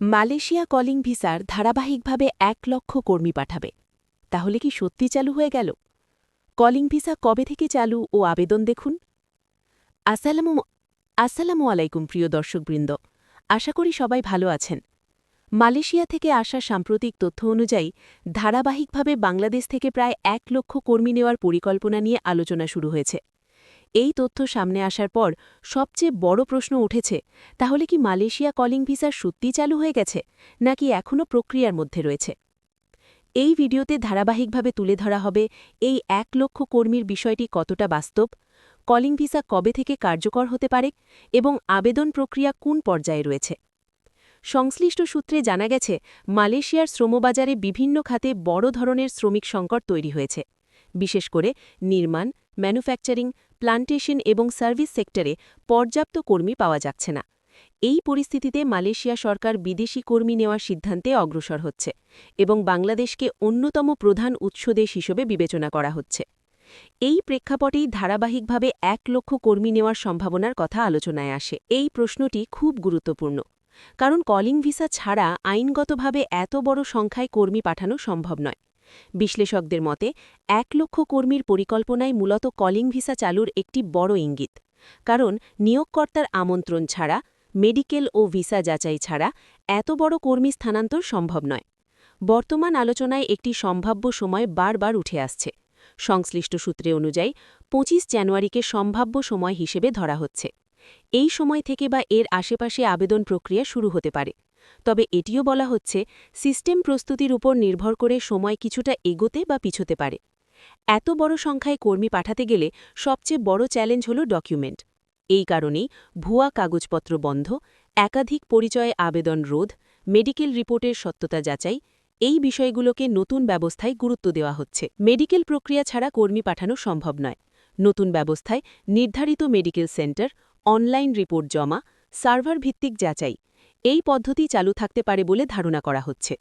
Malaysia calling ভিসার ধারাবাহিকভাবে এক লক্ষ কর্মী পাঠাবে। তাহলে কি সত্যি চালু হয়ে গেল? কলিং ভিসা কবে থেকে চালু ও আবেদন দেখুন। আসসালামু আসসালামু আলাইকুম প্রিয় দর্শকবৃন্দ। আশা করি সবাই ভালো আছেন। মালয়েশিয়া থেকে আসা সাম্প্রতিক তথ্য অনুযায়ী ধারাবাহিকভাবে বাংলাদেশ থেকে প্রায় এক লক্ষ কর্মী নেওয়ার পরিকল্পনা নিয়ে আলোচনা শুরু হয়েছে। এই তথ্য সামনে আসার পর সবচেয়ে বড় প্রশ্ন উঠেছে, তাহলে কি মালয়েশিয়া কলিং ভিসা সত্যি চালু হয়ে গেছে, নাকি এখনও প্রক্রিয়ার মধ্যে রয়েছে? এই ভিডিওতে ধারাবাহিকভাবে তুলে ধরা হবে এই এক লক্ষ কর্মীর বিষয়টি কতটা বাস্তব, কলিং ভিসা কবে থেকে কার্যকর হতে পারে এবং আবেদন প্রক্রিয়া কোন পর্যায়ে রয়েছে? সংশ্লিষ্ট সূত্রে জানা গেছে, মালয়েশিয়ার শ্রমবাজারে বিভিন্ন খাতে বড় ধরনের শ্রমিক সংকট তৈরি হয়েছে, বিশেষ করে নির্মাণ ম্যানুফ্যাকচারিং, প্লান্টেশন এবং সার্ভিস সেক্টরে পর্যাপ্ত কর্মী পাওয়া যাচ্ছে না। এই পরিস্থিতিতে মালয়েশিয়া সরকার বিদেশি কর্মী নেওয়ার সিদ্ধান্তে অগ্রসর হচ্ছে এবং বাংলাদেশকে অন্যতম প্রধান উৎস দেশ হিসেবে বিবেচনা করা হচ্ছে। এই প্রেক্ষাপটেই ধারাবাহিকভাবে এক লক্ষ কর্মী নেওয়ার সম্ভাবনার কথা আলোচনায় আসে। এই প্রশ্নটি খুব গুরুত্বপূর্ণ, কারণ কলিং ভিসা ছাড়া আইনগতভাবে এত বড় সংখ্যায় কর্মী পাঠানো সম্ভব নয়। বিশ্লেষকদের মতে, এক লক্ষ কর্মীর পরিকল্পনায় মূলত কলিং ভিসা চালুর একটি বড় ইঙ্গিত। কারণ নিয়োগকর্তার আমন্ত্রণ ছাড়া, মেডিকেল ও ভিসা যাচাই ছাড়া এত বড় কর্মী স্থানান্তর সম্ভব নয়। বর্তমান আলোচনায় একটি সম্ভাব্য সময় বারবার উঠে আসছে। সংশ্লিষ্ট সূত্রে অনুযায়ী ২৫ জানুয়ারিকে সম্ভাব্য সময় হিসেবে ধরা হচ্ছে। এই সময় থেকে বা এর আশেপাশে আবেদন প্রক্রিয়া শুরু হতে পারে। তবে এটিও বলা হচ্ছে, সিস্টেম প্রস্তুতির উপর নির্ভর করে সময় কিছুটা এগোতে বা পিছোতে পারে। এত বড় সংখ্যায় কর্মী পাঠাতে গেলে সবচেয়ে বড় চ্যালেঞ্জ হল ডকুমেন্ট। এই কারণেই ভুয়া কাগজপত্র বন্ধ, একাধিক পরিচয়ে আবেদন রোধ, মেডিকেল রিপোর্টের সত্যতা যাচাই, এই বিষয়গুলোকে নতুন ব্যবস্থায় গুরুত্ব দেওয়া হচ্ছে। মেডিকেল প্রক্রিয়া ছাড়া কর্মী পাঠানো সম্ভব নয়। নতুন ব্যবস্থায় নির্ধারিত মেডিকেল সেন্টার, অনলাইন রিপোর্ট জমা সার্ভার ভিত্তিক যাচাই এই পদ্ধতি চালু থাকতে পারে বলে ধারণা করা হচ্ছে।